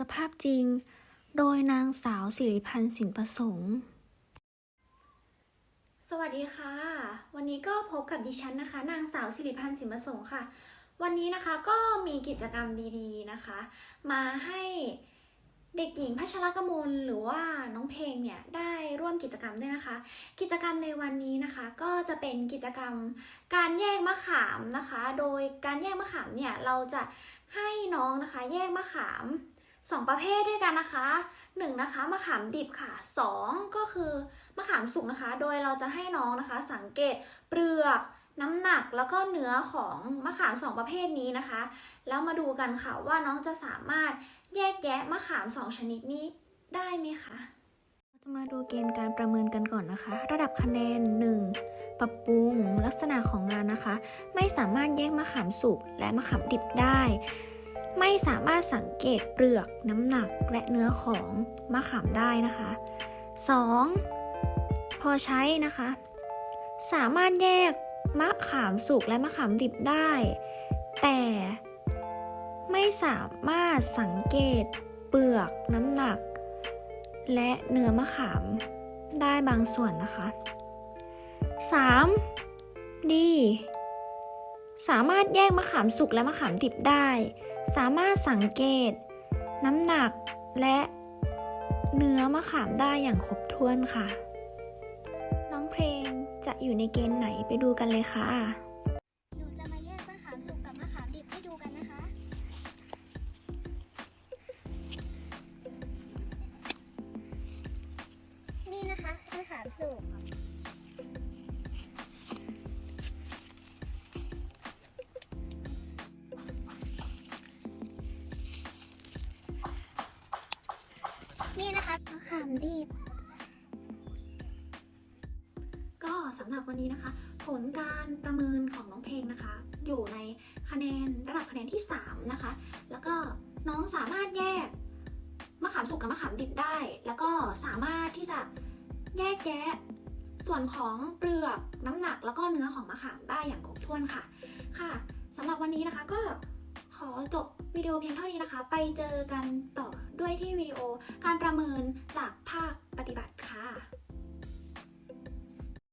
สภาพจริง โดยนางสาวสิริพันธ์สินประสงค์ สวัสดีค่ะ วันนี้ก็พบกับดิฉันนะคะ นางสาวสิริพันธ์สินประสงค์ค่ะ วันนี้นะคะก็มีกิจกรรมดีๆนะคะ มาให้เด็กหญิงพัชรกมลหรือว่าน้องเพลงเนี่ยได้ร่วมกิจกรรมด้วยนะคะ กิจกรรมในวันนี้นะคะ ก็จะเป็นกิจกรรมการแยกมะขามนะคะ โดยการแยกมะขามเนี่ยเราจะให้น้องนะคะ แยกมะขาม สองประเภทด้วยกันนะคะหนึ่งนะคะมะขามดิบค่ะสองก็คือมะขามสุกนะคะ โดยเราจะให้น้องนะคะ สังเกตเปลือกน้ำหนักแล้วก็เนื้อของมะขามสองประเภทนี้นะคะ แล้วมาดูกันค่ะว่าน้องจะสามารถแยกแยะมะขามสองชนิดนี้ได้ไหมคะเราจะมาดูเกณฑ์การประเมินกันก่อนนะคะ ระดับคะแนน 1. ปรับปรุงลักษณะของงานนะคะ ไม่สามารถแยกมะขามสุกและมะขามดิบได้ ไม่สามารถสังเกตเปลือกน้ำหนักและเนื้อของมะขามได้นะคะ 2. พอใช้นะคะ สามารถแยกมะขามสุกและมะขามดิบได้ แต่ไม่สามารถสังเกตเปลือกน้ำหนัก และเนื้อมะขามได้บางส่วนนะคะ 3. ดี สามารถแยกมะขามสุกและมะขามดิบได้ สามารถสังเกต น้ำหนักและเนื้อมะขามได้อย่างครบถ้วนค่ะ น้องเพลงจะอยู่ในเกณฑ์ไหนไปดูกันเลยค่ะ นี่นะคะมะขามดิบก็สำหรับวันนี้นะคะ ผลการประเมินของน้องเพลงนะคะ อยู่ในคะแนนระดับคะแนนที่ 3 นะคะ แล้วก็น้องสามารถแยกมะขามสุกกับมะขามดิบได้ แล้วก็สามารถที่จะแยกแยะส่วนของเปลือกน้ำหนักแล้วก็เนื้อของมะขามได้อย่างครบถ้วนค่ะ ค่ะสำหรับวันนี้นะคะก็ขอจบวิดีโอเพียงเท่านี้นะคะ ไปเจอกันต่อด้วยที่วิดีโอการ